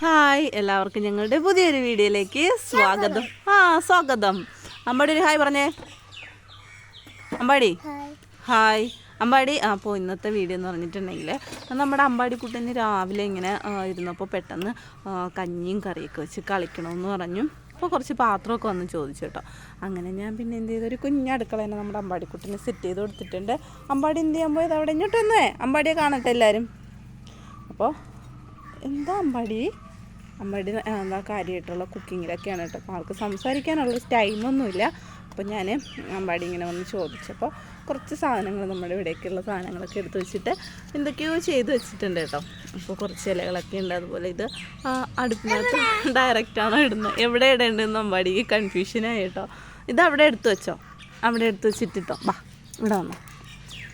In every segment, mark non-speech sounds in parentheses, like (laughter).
Hi എല്ലാവർക്കും ഞങ്ങളുടെ പുതിയൊരു വീഡിയോയിലേക്ക് സ്വാഗതം. ആ സ്വാഗതം. അമ്പാടി ഒരു ഹായ് പറഞ്ഞേ. അമ്പാടി. ഹായ്. അമ്പാടി അപ്പോൾ ഇന്നത്തെ വീഡിയോ എന്ന് പറഞ്ഞിട്ടുണ്ടെങ്കിൽ നമ്മുടെ അമ്പാടി കുട്ടീന് രാവിലെ ഇങ്ങനെ ഇരുന്നപ്പോൾ പെട്ടെന്ന് കഞ്ഞിയും കറിയൊക്കെ വെച്ച് കളിക്കണമെന്ന് പറഞ്ഞു. അപ്പോൾ കുറച്ച് പാത്രമൊക്കെ വന്ന് ചോദിച്ചു കേട്ടോ. അങ്ങനെ ഞാൻ പിന്നെ എന്ത് ചെയ്തു? ഒരു കുഞ്ഞ് അടുക്കള തന്നെ നമ്മുടെ അമ്പാടിക്കുട്ടനെ സെറ്റ് ചെയ്ത് കൊടുത്തിട്ടുണ്ട്. അമ്പാടി എന്ത് ചെയ്യാൻ പോയത് അവിടെ? ഇങ്ങോട്ട് വന്നേ. അമ്പാടിയെ കാണട്ടെ എല്ലാവരും അപ്പോൾ എന്താ അമ്പാടി? ആ, എന്താ കാര്യമായിട്ടുള്ള കുക്കിങ്ങിലൊക്കെയാണ് കേട്ടോ. അപ്പോൾ ആൾക്ക് സംസാരിക്കാനുള്ള ടൈമൊന്നുമില്ല. അപ്പോൾ ഞാൻ അമ്പാടി ഇങ്ങനെ വന്ന് ചോദിച്ചപ്പോൾ കുറച്ച് സാധനങ്ങൾ നമ്മുടെ ഇവിടേക്കുള്ള സാധനങ്ങളൊക്കെ എടുത്ത് വെച്ചിട്ട് എന്തൊക്കെയോ ചെയ്ത് വെച്ചിട്ടുണ്ട് കേട്ടോ. അപ്പോൾ കുറച്ച് ഇലകളൊക്കെ ഉണ്ട്. അതുപോലെ ഇത് അടുപ്പിനകത്ത് ഡയറക്റ്റാണോ ഇടുന്നത്? എവിടെ ഇടേണ്ടതെന്ന് അമ്പാടിക്ക് കൺഫ്യൂഷനായി കേട്ടോ. ഇത് അവിടെ എടുത്ത് വെച്ചോ? അവിടെ എടുത്ത് വെച്ചിട്ടിട്ടോ. ബാ ഇവിടെ വന്നോ.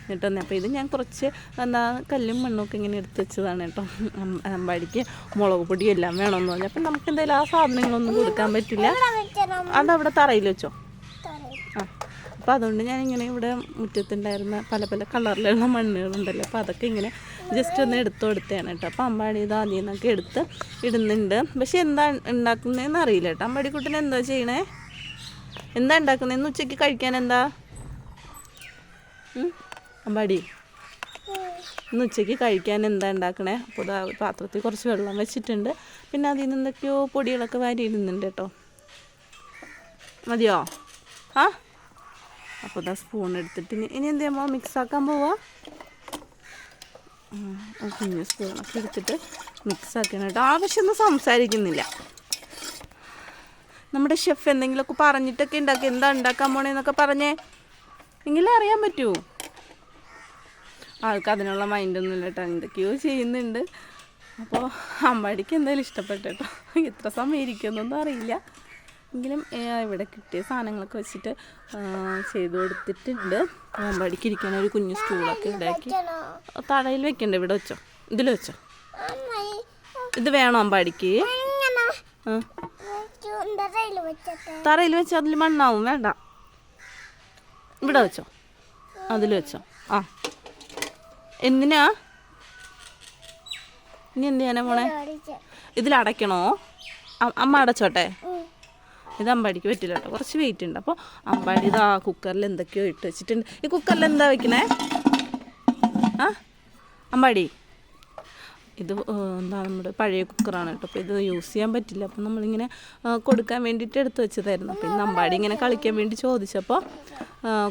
എന്നിട്ട് അപ്പോൾ ഇത് ഞാൻ കുറച്ച് എന്താ കല്ലും മണ്ണൊക്കെ ഇങ്ങനെ എടുത്ത് വെച്ചതാണ് കേട്ടോ. അമ്പാടിക്ക് മുളക് പൊടിയും എല്ലാം വേണമെന്ന് പറഞ്ഞു. അപ്പം നമുക്ക് എന്തായാലും ആ സാധനങ്ങളൊന്നും കൊടുക്കാൻ പറ്റില്ല. അതവിടെ തറയിൽ വെച്ചോ? ആ അപ്പോൾ അതുകൊണ്ട് ഞാൻ ഇങ്ങനെ ഇവിടെ മുറ്റത്തുണ്ടായിരുന്ന പല പല കളറിലുള്ള മണ്ണുകളുണ്ടല്ലോ. അപ്പോൾ അതൊക്കെ ഇങ്ങനെ ജസ്റ്റ് ഒന്ന് എടുത്തു കൊടുത്തതാണ് കേട്ടോ. അപ്പോൾ അമ്പാടി ഇത് ആദ്യം നിന്നൊക്കെ എടുത്ത് ഇടുന്നുണ്ട്. പക്ഷെ എന്താ ഉണ്ടാക്കുന്നതെന്ന് അറിയില്ല കേട്ടോ. അമ്പാടി കുട്ടൻ എന്താ ചെയ്യണേ? എന്താ ഉണ്ടാക്കുന്നതെന്ന് ഉച്ചയ്ക്ക് കഴിക്കാൻ എന്താ? അമ്പാടി. ഇന്ന് ഉച്ചയ്ക്ക് കഴിക്കാൻ എന്താ ഉണ്ടാക്കണേ? അപ്പോൾ പാത്രത്തിൽ കുറച്ച് വെള്ളം വെച്ചിട്ടുണ്ട്. പിന്നെ അതിൽ നിന്ന് പൊടികളൊക്കെ വാരി ഇരുന്നുണ്ട് കേട്ടോ. മതിയോ? ആ? അപ്പോൾ ഇതാ സ്പൂൺ എടുത്തിട്ട് ഇനി ഇനി എന്ത് ചെയ്യുമ്പോൾ മിക്സ് ആക്കാൻ പോവാ. കുഞ്ഞു സ്പൂണൊക്കെ എടുത്തിട്ട് മിക്സ് ആക്കണം കേട്ടോ. ആവശ്യമൊന്നും സംസാരിക്കുന്നില്ല. നമ്മുടെ ഷെഫ് എന്തെങ്കിലുമൊക്കെ പറഞ്ഞിട്ടൊക്കെ ഉണ്ടാക്കി. എന്താ ഉണ്ടാക്കാൻ പോണേന്നൊക്കെ പറഞ്ഞേ. എങ്കിലും അറിയാൻ പറ്റൂ. ആൾക്ക് അതിനുള്ള മൈൻഡൊന്നും ഇല്ല കേട്ടോ എന്തൊക്കെയോ ചെയ്യുന്നുണ്ട്. അപ്പോൾ അമ്മടിക്ക് എന്തായാലും ഇഷ്ടപ്പെട്ടു കേട്ടോ എത്ര സമയം ഇരിക്കുന്നൊന്നും അറിയില്ല. എങ്കിലും ഇവിടെ കിട്ടിയ സാധനങ്ങളൊക്കെ വെച്ചിട്ട് ചെയ്തു കൊടുത്തിട്ടുണ്ട്. അമ്മടിക്ക് ഇരിക്കാൻ ഒരു കുഞ്ഞു സ്റ്റൂളൊക്കെ ഉണ്ടാക്കി തടയിൽ വെക്കണ്ട ഇവിടെ വെച്ചോ. ഇതിൽ വെച്ചോ. ഇത് വേണോ അമ്പാടിക്ക് തറയിൽ വെച്ചോ അതിൽ മണ്ണാവും. വേണ്ട. ഇവിടെ വെച്ചോ. അതിൽ വെച്ചോ. ആ. എന്തിനാ? ഇനി എന്ത് ചെയ്യാനാ അടയ്ക്കണോ? അമ്മ അടച്ചോട്ടെ? ഇത് അമ്പാടിക്ക് പറ്റില്ല കേട്ടോ. കുറച്ച് വെയിറ്റ് ഉണ്ട്. അപ്പോൾ അമ്പാടി ഇത് ആ കുക്കറിൽ എന്തൊക്കെയോ ഇട്ട് വെച്ചിട്ടുണ്ട്. ഈ കുക്കറിൽ എന്താ വെക്കണേ? ആ? അമ്പാടി. ഇത് എന്താ നമ്മുടെ പഴയ കുക്കറാണ് കേട്ടോ. അപ്പോൾ ഇത് യൂസ് ചെയ്യാൻ പറ്റില്ല. അപ്പം നമ്മളിങ്ങനെ കൊടുക്കാൻ വേണ്ടിയിട്ട് എടുത്ത് വെച്ചതായിരുന്നു. അപ്പോൾ ഇന്ന് അമ്പാടി ഇങ്ങനെ കളിക്കാൻ വേണ്ടി ചോദിച്ചപ്പോൾ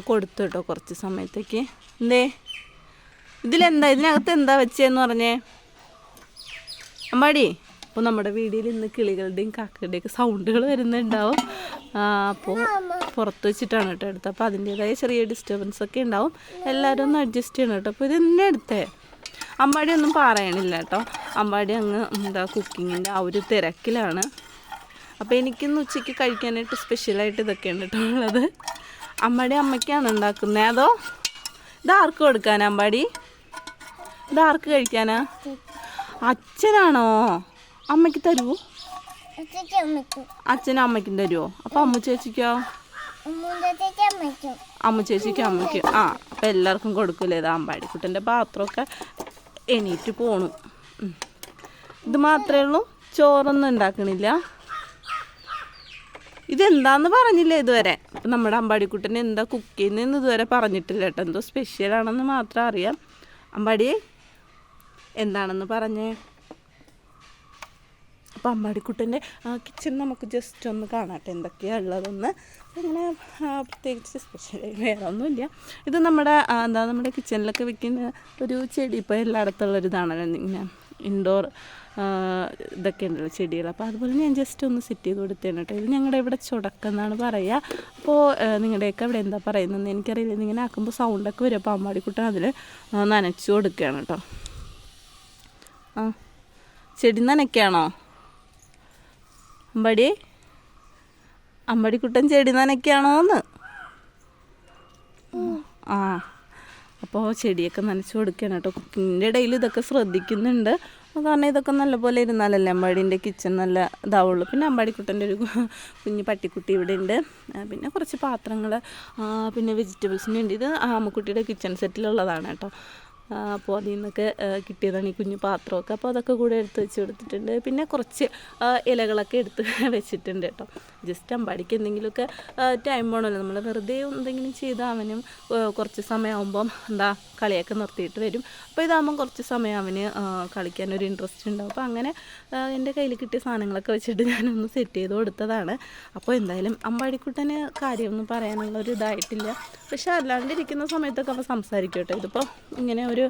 കൊടുത്തു കേട്ടോ കുറച്ച് സമയത്തേക്ക്. എന്തേ? ഇതിലെന്താ? ഇതിനകത്ത് എന്താ വെച്ചതെന്ന് പറഞ്ഞേ? അമ്പാടി അപ്പോൾ നമ്മുടെ വീഡിയോയിൽ ഇന്ന് കിളികളുടെയും കാക്കയുടെയൊക്കെ സൗണ്ടുകൾ വരുന്നുണ്ടാവും. അപ്പോൾ പുറത്ത് വെച്ചിട്ടാണ് കേട്ടോ എടുത്തത്. അപ്പോൾ അതിന്റേതായ ചെറിയ ഡിസ്റ്റർബൻസ് ഒക്കെ ഉണ്ടാവും. എല്ലാവരും ഒന്ന് അഡ്ജസ്റ്റ് ചെയ്യണം കേട്ടോ. അപ്പോൾ ഇത് തന്നെ എടുത്തേ. അമ്പാടി ഒന്നും പറയണില്ല കേട്ടോ. അമ്പാടി അങ്ങ് എന്താ കുക്കിങ്ങിന്റെ ആ ഒരു തിരക്കിലാണ്. അപ്പോൾ എനിക്കിന്ന് ഉച്ചയ്ക്ക് കഴിക്കാനായിട്ട് സ്പെഷ്യലായിട്ട് ഇതൊക്കെയാണ് കേട്ടോ ഉള്ളത്. അമ്പാടി അമ്മയ്ക്കാണ് ഉണ്ടാക്കുന്നത് അതോ ഇത് ആർക്ക് കൊടുക്കാനാ അമ്പാടി? ഇത് ആർക്ക് കഴിക്കാനാ? അച്ഛനാണോ? അമ്മയ്ക്ക് തരുമോ അച്ഛനും അമ്മയ്ക്കും തരുമോ അപ്പൊ അമ്മ ചേച്ചിക്കോ? അമ്മ ചേച്ചിക്ക് അമ്മയ്ക്ക്. ആ അപ്പം എല്ലാവർക്കും കൊടുക്കൂലേ ഇത് അമ്പാടിക്കുട്ടന്റെ പാത്രമൊക്കെ എണീറ്റ് പോണു. ഇത് മാത്രമേ ഉള്ളൂ. ചോറൊന്നും ഉണ്ടാക്കണില്ല. ഇതെന്താന്ന് പറഞ്ഞില്ല ഇതുവരെ? അപ്പം നമ്മുടെ അമ്പാടിക്കുട്ടൻ എന്താ കുക്ക് ചെയ്യുന്നതെന്ന് ഇതുവരെ പറഞ്ഞിട്ടില്ല കേട്ടോ. എന്തോ സ്പെഷ്യലാണെന്ന് മാത്രം അറിയാം. അമ്പാടി എന്താണെന്ന് പറഞ്ഞേ? അപ്പം ആ കിച്ചൺ നമുക്ക് ജസ്റ്റ് ഒന്ന് കാണാട്ടെ എന്തൊക്കെയാണ് ഉള്ളതെന്ന്. അങ്ങനെ പ്രത്യേകിച്ച് സ്പെഷ്യൽ വേറെ ഒന്നുമില്ല ഇത് നമ്മുടെ എന്താ നമ്മുടെ കിച്ചണിലൊക്കെ വെക്കുന്ന ഒരു ചെടി ഇപ്പോൾ എല്ലായിടത്തുള്ള ഒരു ഇതാണല്ലോ. ഇങ്ങനെ ഇൻഡോർ ഇതൊക്കെ ഉണ്ടല്ലോ ചെടികൾ. അപ്പോൾ അതുപോലെ ഞാൻ ജസ്റ്റ് ഒന്ന് സെറ്റ് ചെയ്ത് കൊടുത്തേനെ കേട്ടോ. ഇത് ഞങ്ങളുടെ ഇവിടെ ചുടക്കം എന്നാണ് പറയുക അപ്പോൾ നിങ്ങളുടെയൊക്കെ അവിടെ എന്താ പറയുന്നതെന്ന് എനിക്കറിയില്ല. ഇതിങ്ങനെ ആക്കുമ്പോൾ സൗണ്ടൊക്കെ വരും. അപ്പോൾ അമ്മാടിക്കുട്ടൻ അതിൽ നനച്ചു കൊടുക്കുകയാണ് കേട്ടോ. ചെടി നനയ്ക്കാണോ അമ്പടി. അമ്പടിക്കുട്ടൻ ചെടി നനയ്ക്കാണോന്ന് ആ. അപ്പോൾ ചെടിയൊക്കെ നനച്ച് കൊടുക്കണം കേട്ടോ. കുക്കിങ്ങിന്റെ ഇടയിൽ ഇതൊക്കെ ശ്രദ്ധിക്കുന്നുണ്ട്. കാരണം ഇതൊക്കെ നല്ലപോലെ ഇരുന്നാലല്ലേ അമ്പാടീന്റെ കിച്ചൺ നല്ല ഇതാവുള്ളൂ. പിന്നെ അമ്പാടിക്കുട്ടന്റെ ഒരു കുഞ്ഞ് പട്ടിക്കുട്ടി ഇവിടെ ഉണ്ട് പിന്നെ കുറച്ച് പാത്രങ്ങൾ പിന്നെ വെജിറ്റബിൾസിന് വേണ്ടി ഇത് ആമക്കുട്ടിയുടെ കിച്ചൺ സെറ്റിലുള്ളതാണ് കേട്ടോ. അപ്പോൾ അതിൽ നിന്നൊക്കെ കിട്ടിയതാണ് ഈ കുഞ്ഞു പാത്രമൊക്കെ. അപ്പോൾ അതൊക്കെ കൂടെ എടുത്ത് വെച്ച് കൊടുത്തിട്ടുണ്ട്. പിന്നെ കുറച്ച് ഇലകളൊക്കെ എടുത്ത് (laughs) വെച്ചിട്ടുണ്ട് കേട്ടോ. ജസ്റ്റ് അമ്പാടിക്ക് എന്തെങ്കിലുമൊക്കെ ടൈം വേണമല്ലോ നമ്മൾ വെറുതെ എന്തെങ്കിലും ചെയ്താൽ അവനും കുറച്ച് സമയമാകുമ്പം എന്താ കളിയൊക്കെ നിർത്തിയിട്ട് വരും. അപ്പോൾ ഇതാകുമ്പം കുറച്ച് സമയം അവന് കളിക്കാൻ കളിക്കാനൊരു ഇൻട്രസ്റ്റ് ഉണ്ടാവും. അപ്പോൾ അങ്ങനെ എന്റെ കയ്യിൽ കിട്ടിയ സാധനങ്ങളൊക്കെ വെച്ചിട്ട് ഞാനൊന്ന് സെറ്റ് ചെയ്ത് കൊടുത്തതാണ്. അപ്പോൾ എന്തായാലും അമ്പാടിക്കുട്ടന് കാര്യമൊന്നും പറയാനുള്ള ഒരു ഇതായിട്ടില്ല. പക്ഷെ അല്ലാണ്ടിരിക്കുന്ന സമയത്തൊക്കെ അവൻ സംസാരിക്കും കേട്ടോ. ഇതിപ്പോൾ ഇങ്ങനെ ഒരു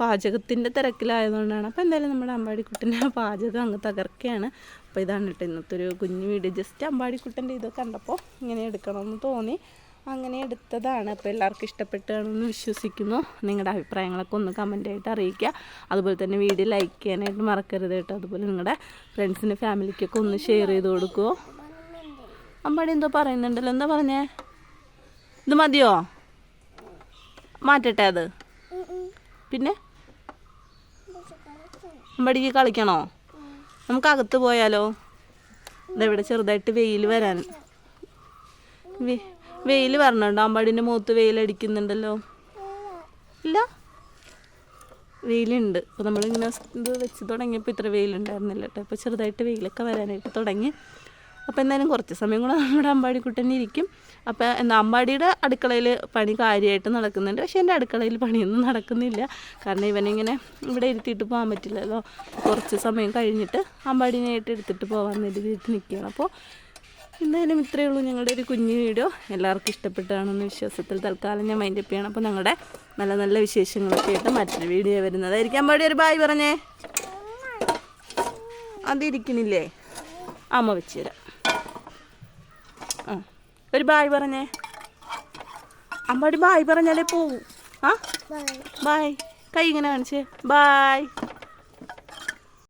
പാചകത്തിന്റെ തിരക്കിലായതുകൊണ്ടാണ്. അപ്പോൾ എന്തായാലും നമ്മുടെ അമ്പാടിക്കുട്ടന്റെ പാചകം അങ്ങ് തകർക്കുകയാണ്. അപ്പോൾ ഇതാണ് കേട്ടോ ഇന്നത്തെ ഒരു കുഞ്ഞു വീഡിയോ ജസ്റ്റ് അമ്പാടിക്കുട്ടന്റെ ഇത് കണ്ടപ്പോൾ ഇങ്ങനെ എടുക്കണമെന്ന് തോന്നി. അങ്ങനെ എടുത്തതാണ്. അപ്പോൾ എല്ലാവർക്കും ഇഷ്ടപ്പെട്ടാണെന്ന് വിശ്വസിക്കുന്നു. നിങ്ങളുടെ അഭിപ്രായങ്ങളൊക്കെ ഒന്ന് കമന്റായിട്ട് അറിയിക്കുക. അതുപോലെ തന്നെ വീഡിയോ ലൈക്ക് ചെയ്യാനായിട്ട് മറക്കരുത് കേട്ടോ. അതുപോലെ നിങ്ങളുടെ ഫ്രണ്ട്സിന് ഫാമിലിക്കൊക്കെ ഒന്ന് ഷെയർ ചെയ്ത് കൊടുക്കുമോ അമ്പാടി എന്തോ പറയുന്നുണ്ടല്ലോ. എന്താ പറഞ്ഞേ? ഇത് മതിയോ? മാറ്റട്ടെ അത്? പിന്നെ? അമ്പാടിക്ക് കളിക്കണോ? നമുക്ക് അകത്ത് പോയാലോ? ഇതെവിടെ ചെറുതായിട്ട് വെയിൽ വരാൻ. വെയിൽ വരണുണ്ടോ? അമ്പാടിന്റെ മുഖത്ത് വെയിലടിക്കുന്നുണ്ടല്ലോ ഇല്ല? വെയിലുണ്ട്. അപ്പോൾ നമ്മളിങ്ങനെ ഇത് വെച്ച് തുടങ്ങിയപ്പോൾ ഇത്ര വെയിലുണ്ടായിരുന്നില്ല കേട്ടോ. ഇപ്പോൾ ചെറുതായിട്ട് വെയിലൊക്കെ വരാനായിട്ട് തുടങ്ങി. അപ്പോൾ എന്തായാലും കുറച്ച് സമയം കൂടെ നമ്മുടെ അമ്പാടിക്കുട്ടനെ ഇരിക്കും. അപ്പോൾ എന്താ അമ്പാടിയുടെ അടുക്കളയിൽ പണി കാര്യമായിട്ട് നടക്കുന്നുണ്ട്. പക്ഷേ എന്റെ അടുക്കളയിൽ പണിയൊന്നും നടക്കുന്നില്ല. കാരണം ഇവനിങ്ങനെ ഇവിടെ ഇരുത്തിയിട്ട് പോകാൻ പറ്റില്ലല്ലോ. കുറച്ച് സമയം കഴിഞ്ഞിട്ട് അമ്പാടിനായിട്ട് എടുത്തിട്ട് പോകാൻ വേണ്ടി വീട്ടിൽ നിൽക്കുകയാണ്. അപ്പോൾ എന്തായാലും ഇത്രയേ ഉള്ളൂ ഞങ്ങളുടെ ഒരു കുഞ്ഞു വീഡിയോ. എല്ലാവർക്കും ഇഷ്ടപ്പെട്ടാണെന്ന് വിശ്വാസത്തിൽ തൽക്കാലം ഞാൻ മൈൻഡ് അപ്പ് ചെയ്യണം. അപ്പോൾ ഞങ്ങളുടെ നല്ല നല്ല വിശേഷങ്ങളൊക്കെ ആയിട്ട് മറ്റൊരു വീഡിയോ വരുന്നതായിരിക്കും. അമ്പാടി ഒരു ബായ് പറഞ്ഞേ. അതിരിക്കണില്ലേ? അമ്മ വെച്ച് തരാം. ആ. ഒരു ബായ് പറഞ്ഞേ. അമ്മ ഒരു ബായ് പറഞ്ഞാലേ പോവും. ആ? ബായ്. കൈ ഇങ്ങനെ കാണിച്ചേ. ബായ്.